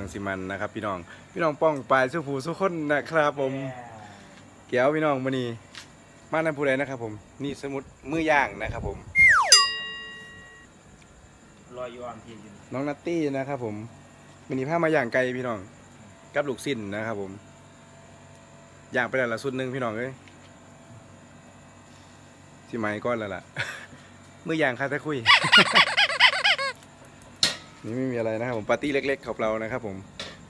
รังสิมันนะครับ พี่น้อง พี่น้องป้องปลายสุภูสุคนนะครับผมเกี่ยวพี่น้องมื้อนี้มานำผู้ใดนะครับ ผม นี่สมุดมือย่างนะครับผมรอยยูออนทีอยู่น้องนัตตี้นะครับ ผมมื้อนี้พามาย่างไก่พี่น้อง กับลูกสิ้นนะครับ ผม อย่างไปแล้วละสุดหนึงพี่น้องเอ้ยสิไหมก้อนแล้วล่ะมือย่างคาตะคุย นี่ไม่มีอะไรนะครับผมปาร์ตี้เล็กๆของเรานะครับผม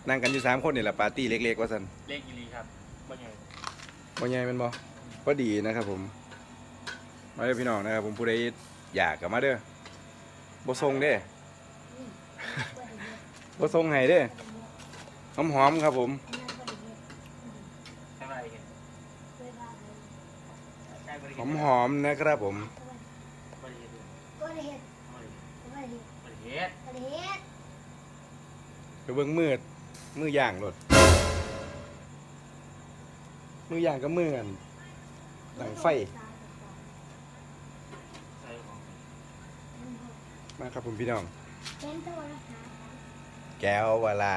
นั่งกันอยู่สามคนนี่แหละปาร์ตี้เล็กๆว่าสันเลขอีรีครับว่าไงว่าไงเป็นบอก็ดีนะครับผมมาเด้อพี่น้องนะครับผมผู้ใดอยากกับมาเด้อบ่ทรงเด้ บ่ทรงให้เด้หอมหอมๆครับผมใช่ไหมกันใช่บริหอมหอมๆนะครับผม บริเฮ็ด ก็ได้เห็ด บริ ก็ได้ เห็ดบริเฮ็ดก็ได้เห็ดไปเบิ่งมือมือย่างรถมือย่างก็มือกันหลังไฟใส่ของมาครับผมพี่น้อง เป็นตัวนะคะแก้ววลา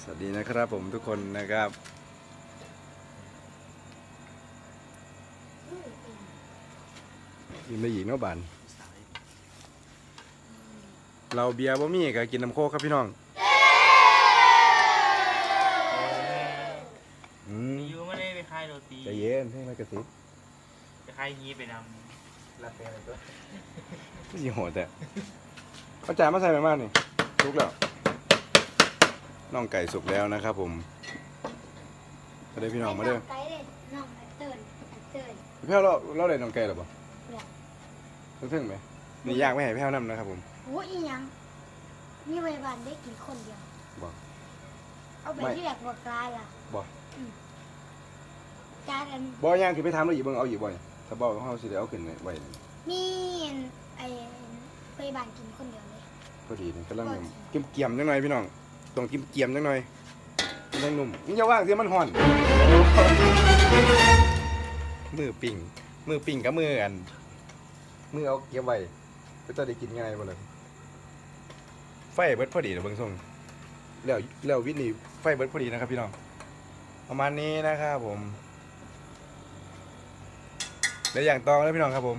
สวัสดีนะครับผมทุกคนนะครับ กินได้อีกเนาะบานสาย เราเบียร์บ่มีก็กินน้ำโคกครับพี่น้องอืมยูไม่ได้ไปคายโรตีใจเย็นให้มากระซิบไปคายฮีไปนำลาเต้อะไรก็ไม่สิโหดแต่เอาจานมาใส่ไปมากนี่สุกแล้วน่องไก่สุกแล้วนะครับผมมาเด้อพี่น้องมาเด้อไก่เด็ดน้องเตือนเตือนพี่แพ้วเราเราได้น่องไก่หรือเปล่าเนี่ยทึ่งๆไหมนี่ย่างไม่ให้แพ้วนำนะครับผม โอ้ยอีหยังมีไว้บ้านได้กินคนเดียว บ่ เอาไปไม่ ที่แหลกบัวกลายล่ะบ่อืมจานอันบ่ย่างคือไปทำแล้วอีกเบิ่งเอาอีกบ่อยถ้าบ่เฮาสิได้เอาขึ้นไว้นี่มีอันไอ้ไปบ้านกินคนเดียวเลย พอดีนี่กำลังเกี่ยมเกี่ยมๆจังหน่อยพี่น้องต้องเกี่ยมเกี่ยมๆจังหน่อยมันยังนุ่มมึงอย่าว่างเสียมันห่อนมือปิ่งมือปิ่งกับมืออันมือเอาเก็บไว้ก็จะได้กินง่ายบ่เลย ไฟเบิดพอดีนะเบิ่งส่งแล้วแล้ววิทนี่ไฟเบิดพอดีนะครับพี่น้องประมาณนี้นะครับผมแล้วอย่างตองแล้วพี่น้องครับผม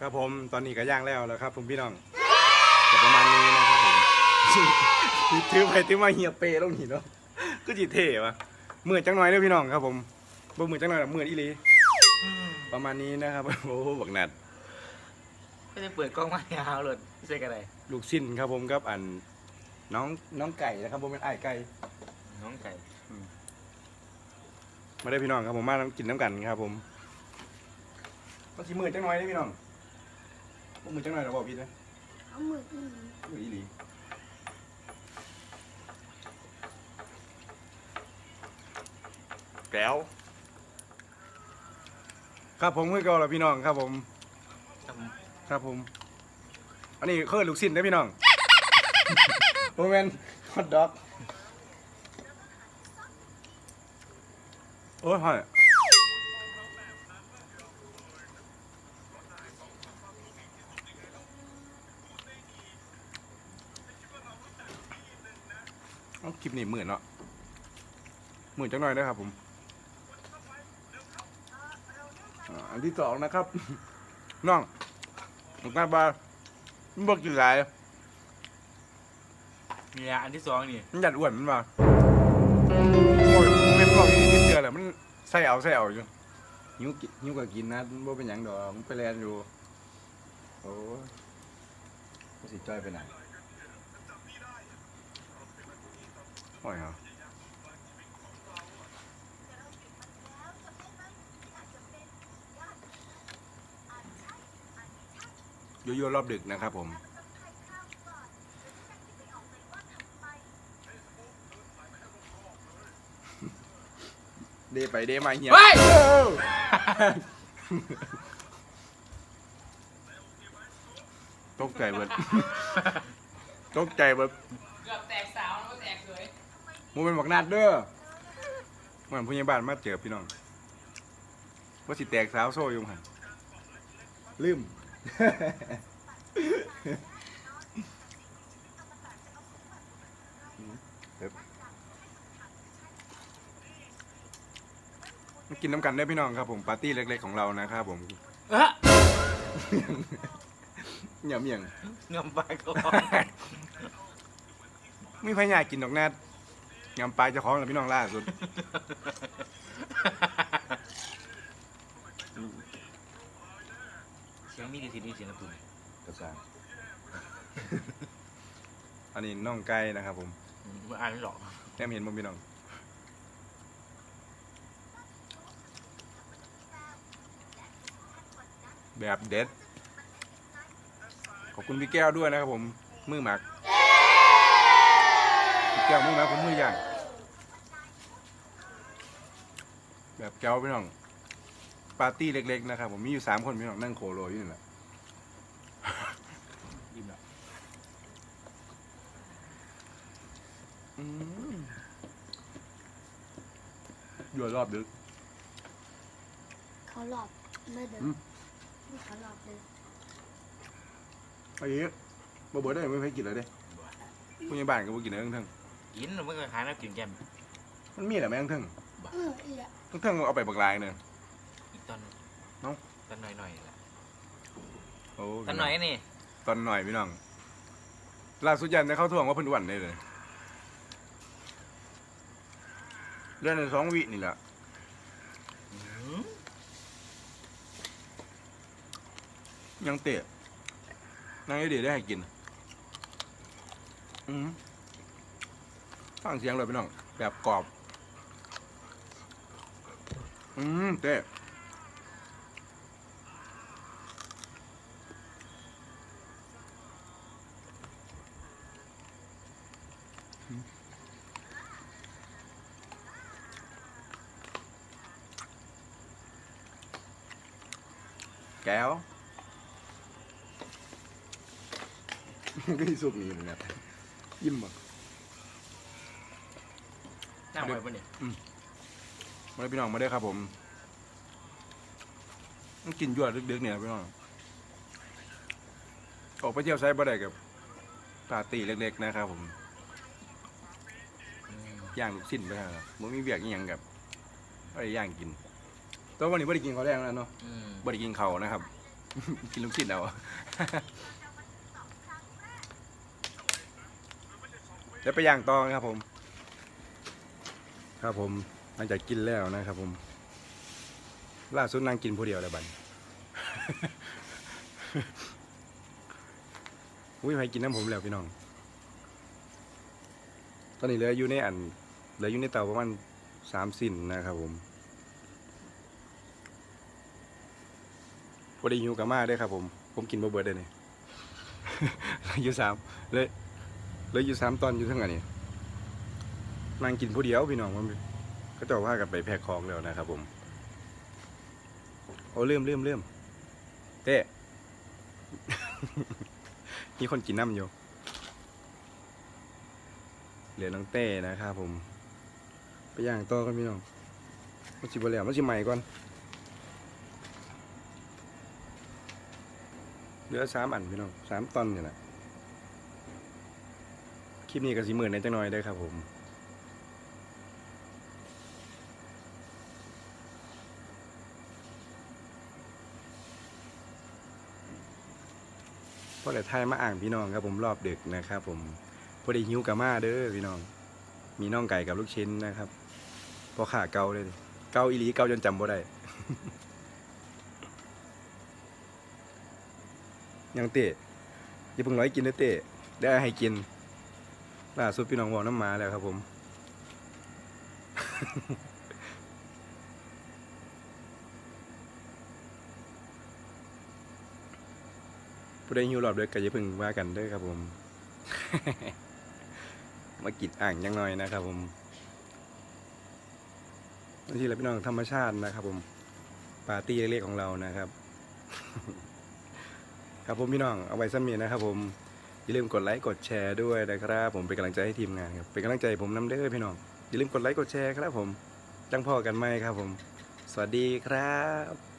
ครับผมตอนนี้ก็ย่างแล้วแล้วครับผมพี่น้องก็ประมาณนี้นะครับผมถือไปถือมาเหียเปลงนี่เนาะก็จีเท่วะมือจังหน่อยเด้อพี่น้องครับผมบ่มือจังหน่อยหมืออีลีประมาณนี้นะครับโอ้โหบักนัดก็จะเปิดกล้องมายาวเลยใช่กันไร ลูกสิ้นครับผมครับอันน้องน้องไก่นะครับผมเป็นไอ้ายไก่น้องไก่มาได้อพี่น้องครับผมมากินน้ำกันครับผมก็สิมือจังหน่อยเด้อพี่น้องบ่มือจังหน่อยเราบอกพี่นะเอามืออีหลีมืออีหลีแก้วครับผมคือเก่าแล้วพี่น้องครับผม ครับผม อันนี้คือลูกชิ้นนะพี่น้องโมเมนฮอทดอกโอ้ยหอยเอาคลิปนี้หมื่นเนาะหมื่นจังหน่อยด้วยครับผมอ่าอันที่สองนะครับ น้องลูกหน้าบาร์ มันบอกกินหลายนี่แหละอันที่สองนี่ มันหยัดอ้วนมันมาโอ้ยมันเป็นบอกที่ติดเชื้อแหละมันใส่เอาใส่เอาอยู่หิวกิหิวก็กินนะมันบ่เป็นหยังดอกมันไปแลนอยู่ โอ้ยมันสิจ้อยไปไหนโอ้ยเหรอ โยโย่รอบดึกนะครับผม เดไปเดมาเหีย เฮ้ยเออตกใจเบิด ตกใจเบิดเกือบแตกสาวแล้วแตกเลยมูเป็นบักนัดเด้อเหมือนผู้ใหญ่บ้านมาเจอพี่น้อง ว่าสิแตกสาวโซ่อยุงหันลืมเดี๋ยว มากินน้ำกันได้อพี่น้องครับผมปาร์ตี้เล็กๆของเรานะครับผมเอ๊ะเหยี่ยมเหี่ยงเงำปลาก็มีพญากินดอกแนดยำปลายเจะคล้าของแล้วพี่น้องล่าสุด เสียงมีดีสิดีเสียงกระตุ้นกระซาง อันนี้น้องไก่นะครับผมอืมไม่อ่านไม่หรอกแต้มเห็นบ่พี่น้องแบบเด็ด ขอบคุณพี่แก้วด้วยนะครับผมมือหมักพี่แก้วมือหมักผมมือย่างแบบแก้วพี่น้องปาร์ตี้เล็กๆนะครับผมมีอยู่สามคนพี่น้องนั่งโคโลอยู่นี่แหละ ยิ้มแล้วอืมอยู่รอบดึก เขาหลอบเมื่อเดิอืมมเขาหลอบเดิมไอ้เหี้ยบ่เบิดได้ไม่ให้กินเลยเด้ผู้ใหญ่บ้านก็บ่กินเลยทั้งทั้งกินหรือไม่เคยหาน้ำกินแก้มมันมีแหละแม่งทั้งเออเอียทั้งทั้งเอาไปบักลายเนี่ยอีกตอนเอ้า ตอนหน่อยหน่อยๆแหละโอ้ตอนหน่อยนี่ ตอนหน่อยพี่น้องล่าสุดยันได้เข้าท่วงว่าเพิ่นอ้วนได้เลยเรื่องในสองวินี่แหละยังเตะนั่งให้ดีได้ให้กิน อืมฟังเสียงเลยพี่น้อง แบบกรอบ อืมเต้อื แก้วก็อีสุกนี่เหมือนกันยิ้มบ่นั่งไว้ปะเนี่ยมาเลยพี่น้องมาเด้อครับผมต้องกินยั่วดึกๆเนี่ยพี่น้องออกไปเที่ยวไซบ่ได้กับปาร์ตี้เล็กๆนะครับผมอืมย่างลูกชิ้นไปครับมันมีเบียกอหย่างกับไอ้ย่างกิน แตัวาวันนี้ไม่ได้กินข้าวแรงแล้วเนาะอืมไม่ได้กินเขาวนะครับ กินลูกชิ้นเอา เดี๋ยวไปย่างต่อนะครับผม ครับผมหลังจากกินแล้วนะครับผม ล่าสุดนั่งกินผู้เดียวแล้วบัดนี้อุ้ยไปกินน้ำผมแล้วพี่น้อง ตอนนี้เหลืออยู่ในอันเหลืออยู่ในเตาประมาณสามสินนะครับผม พอดีหิวกับมาได้ครับผม ผมกินบ่เบิดได้เนี่ยเหลือยู่สามเลยเลือยู่สามตอนอยู่ทั้งอันนี้นั่งกินผู้เดียวพี่น้องมันก็จะว่ากันไปแพ็คของแล้วนะครับผมโอ้ลืมลืมลืมเต้มีคนกินน้ำอยู่เหลือน้องเต้นะครับผม ไปย่างต่อกันพี่น้องมันสิบแล้วมันสิใหม่ก่อน เหลือสามอันพี่น้องสามตอนนี่แหละคลิปนี้ก็สิหมื่นในจังหน่อยได้ครับผมพอแต่ไทยมาอ่างพี่น้องครับผมรอบดึกนะครับผมพอดีหิวกับมาเด้อพี่น้อง มีน่องไก่กับลูกชิ้นนะครับพอขาเกาเลย เกาอีหลีเกาจนจำบ่ได้ ยังเตะอย่าเพิ่งร้อยกินนะเตะได้ให้กินล่าสุดพี่น้องบอกน้ำมาแล้วครับผมผู้ใดหิวรอบด้อก็อย่าเพิ่งว่ากันเด้อครับผม มากินอ่างยังน่อยนะครับผมบางทีเราพี่น้องธรรมชาตินะครับผม ปาร์ตี้เล็กๆของเรานะครับ ครับผมพี่น้องเอาไว้ซ้ำนี้นะครับผมอย่าลืมกดไลค์กดแชร์ด้วยนะครับ ผมเป็นกำลังใจให้ทีมงานครับเป็นกำลังใจผมน้ำเด้อพี่น้องอย่าลืมกดไลค์กดแชร์ครับผมจังพ่อกันไหมครับผม สวัสดีครับ